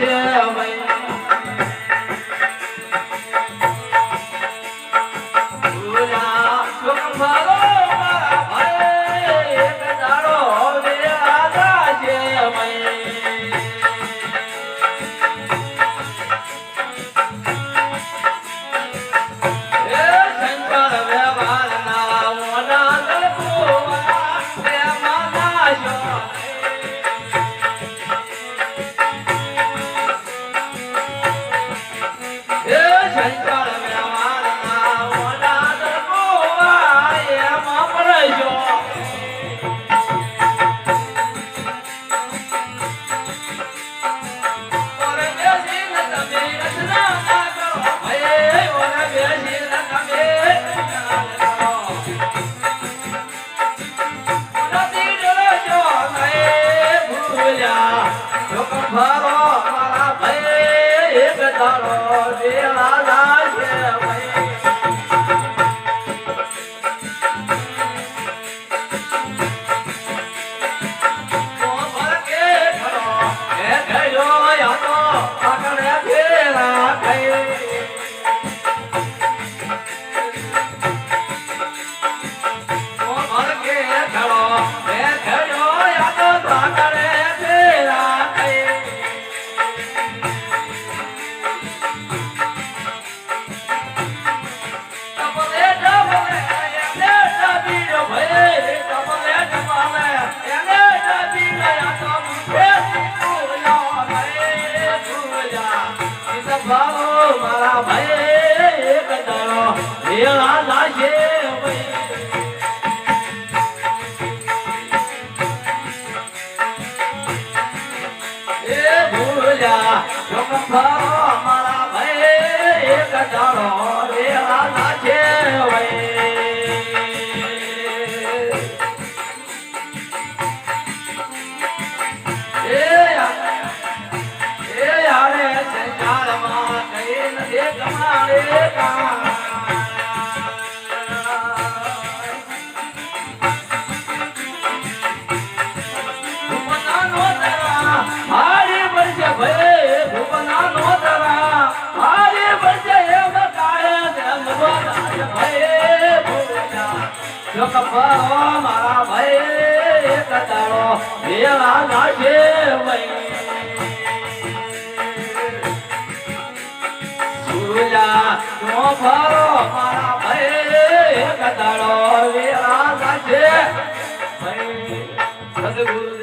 Yeah. আকবার ભાવ મારા ભાઈ એક દાડો વેળા લાગે એ ભૂલ્યા કપાવા મારા ભાઈ એક તારો મેળા નાખે ઝૂલા નો ભરો મારા ભાઈ એક દાડો વેરા સદગુરુ